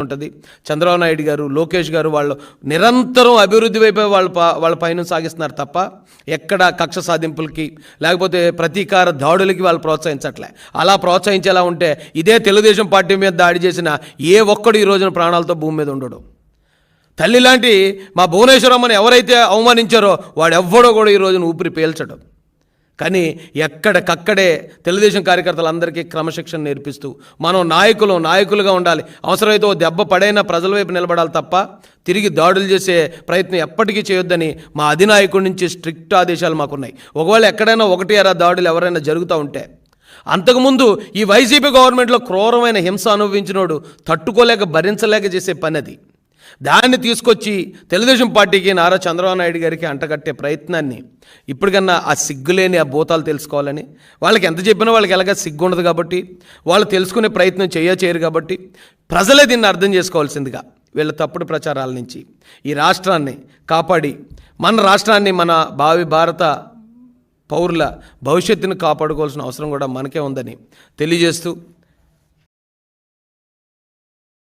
ఉంటుంది. చంద్రబాబు నాయుడు గారు లోకేష్ గారు వాళ్ళు నిరంతరం అభివృద్ధి వైపే వాళ్ళ ప- వాళ్ళ పైన సాగిస్తున్నారు తప్ప ఎక్కడ కక్ష సాధింపులకి లేకపోతే ప్రతీకార దాడులకి వాళ్ళు ప్రోత్సహించట్లే. అలా ప్రోత్సహించేలా ఉంటే ఇదే తెలుగుదేశం పార్టీ మీద దాడి చేసిన ఏ ఒక్కడు ఈ రోజున ప్రాణాలతో భూమి మీద ఉండడు. తల్లి లాంటి మా భువనేశ్వరమ్మని ఎవరైతే అవమానించారో వాడెవ్వడో కూడా ఈ రోజున ఊపిరి పేల్చడం. కానీ ఎక్కడికక్కడే తెలుగుదేశం కార్యకర్తలందరికీ క్రమశిక్షణ నేర్పిస్తూ మనం నాయకులు నాయకులుగా ఉండాలి. అవసరమైతే ఓ దెబ్బ పడైనా ప్రజల వైపు నిలబడాలి తప్ప తిరిగి దాడులు చేసే ప్రయత్నం ఎప్పటికీ చేయొద్దని మా అధినాయకుడి నుంచి స్ట్రిక్ట్ ఆదేశాలు మాకున్నాయి. ఒకవేళ ఎక్కడైనా ఒకటి అరా దాడులు ఎవరైనా జరుగుతూ ఉంటే అంతకుముందు ఈ వైసీపీ గవర్నమెంట్లో క్రూరమైన హింస అనుభవించినోడు తట్టుకోలేక భరించలేక చేసే పని అది. దాన్ని తీసుకొచ్చి తెలుగుదేశం పార్టీకి నారా చంద్రబాబు నాయుడు గారికి అంటగట్టే ప్రయత్నాన్ని ఇప్పటికన్నా ఆ సిగ్గులేని ఆ భూతాలు తెలుసుకోవాలని వాళ్ళకి ఎంత చెప్పినా వాళ్ళకి ఎలాగ సిగ్గు ఉండదు కాబట్టి వాళ్ళు తెలుసుకునే ప్రయత్నం చేయ చేయరు కాబట్టి ప్రజలే దీన్ని అర్థం చేసుకోవాల్సిందిగా వీళ్ళ తప్పుడు ప్రచారాల నుంచి. ఈ రాష్ట్రాన్ని కాపాడి మన రాష్ట్రాన్ని మన భావి భారత పౌరుల భవిష్యత్తును కాపాడుకోవాల్సిన అవసరం కూడా మనకే ఉందని తెలియజేస్తూ